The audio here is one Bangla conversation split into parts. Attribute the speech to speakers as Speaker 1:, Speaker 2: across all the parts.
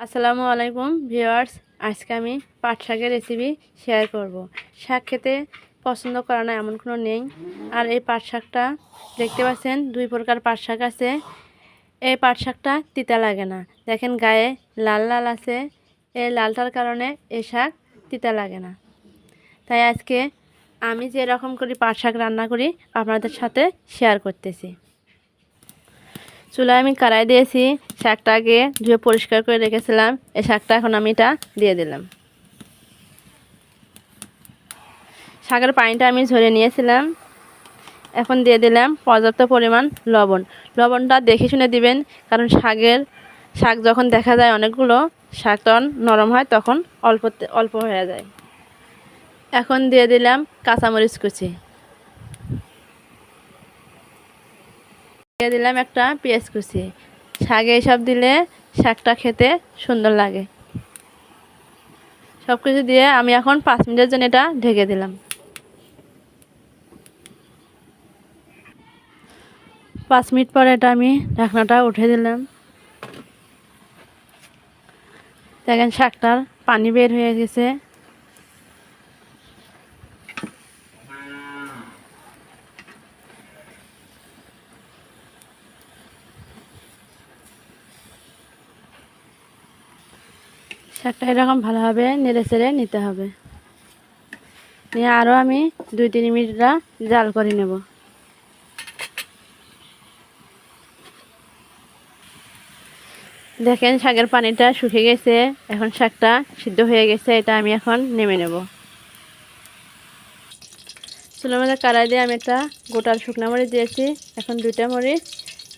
Speaker 1: আসসালামু আলাইকুম ভিউয়ার্স, আজকে আমি পাট শাকের রেসিপি শেয়ার করব। শাক খেতে পছন্দ করে না এমন কোনো নেই। আর এই পাট শাকটা, দেখতে পাচ্ছেন, দুই প্রকার পাট শাক আছে। এই পাট শাকটা তিতা লাগে না। দেখেন গায়ে লাল লাল আছে। এই লালটার কারণে এই শাক তিতা লাগে না। তাই আজকে আমি যে রকম করি পাট শাক রান্না করি, আপনাদের সাথে শেয়ার করতেছি। চুলায় আমি কড়াই দিয়েছি, শাকটা আগে ধুয়ে পরিষ্কার করে রেখেছিলাম, এই শাকটা এখন আমি এটা দিয়ে দিলাম। শাকের পানিটা আমি ঝরে নিয়েছিলাম, এখন দিয়ে দিলাম পর্যাপ্ত পরিমাণ লবণ। লবণটা দেখে শুনে দিবেন, কারণ শাকের, শাক যখন দেখা যায় অনেকগুলো, শাক তখন নরম হয়, তখন অল্প অল্প হয়ে যায়। এখন দিয়ে দিলাম কাঁচামরিচ কুচি। দিয়ে দিলাম একটা পেঁয়াজ কুচি। শাকে এসব দিলে শাকটা খেতে সুন্দর লাগে। সব কিছু দিয়ে আমি এখন পাঁচ মিনিটের জন্য এটা ঢেকে দিলাম। পাঁচ মিনিট পরে এটা আমি ঢাকনাটা উঠে দিলাম। দেখেন শাকটার পানি বের হয়ে গেছে। শাকটা এরকম ভালোভাবে নেড়ে চেড়ে নিতে হবে। নিয়ে আরও আমি দুই তিন মিনিটটা জাল করে নেব। দেখেন শাকের পানিটা শুকিয়ে গেছে, এখন শাকটা সিদ্ধ হয়ে গেছে, এটা আমি এখন নেমে নেব। চুলোর মধ্যে কাড়াই দিয়ে আমি একটা গোটার শুকনো মরিচ দিয়েছি, এখন দুইটা মরিচ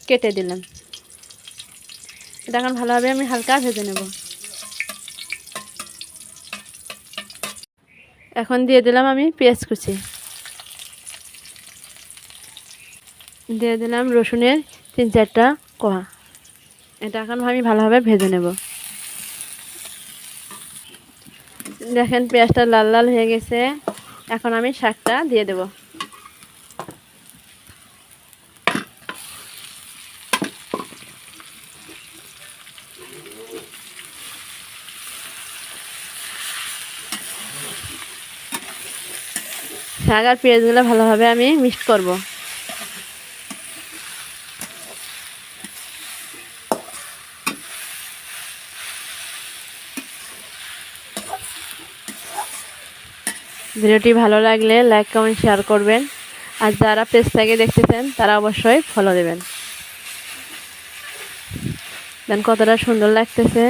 Speaker 1: কেটে দিলাম। এটা এখন ভালোভাবে আমি হালকা ভেজে নেব। এখন দিয়ে দিলাম আমি পেঁয়াজ কুচি। দিয়ে দিলাম রসুনের তিন চারটা কোয়া। এটা এখন আমি ভালোভাবে ভেজে নেব। দেখেন পেঁয়াজটা লাল লাল হয়ে গেছে। এখন আমি শাকটা দিয়ে দেব। শাক আর পেঁয়াজগুলো ভালোভাবে আমি মিক্সড করব। ভিডিওটি ভালো লাগলে লাইক, কমেন্ট, শেয়ার করবেন। আর যারা পেজ থেকে দেখতেছেন, তারা অবশ্যই ফলো দেবেন। দেন কতটা সুন্দর লাগতেছে।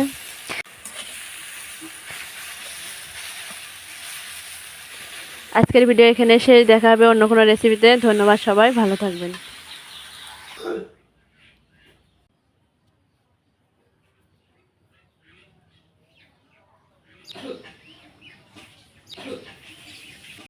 Speaker 1: আজকের ভিডিও এখানে শেষ। দেখা হবে অন্য কোনো রেসিপিতে ধন্যবাদ সবাই। ভালো থাকবেন।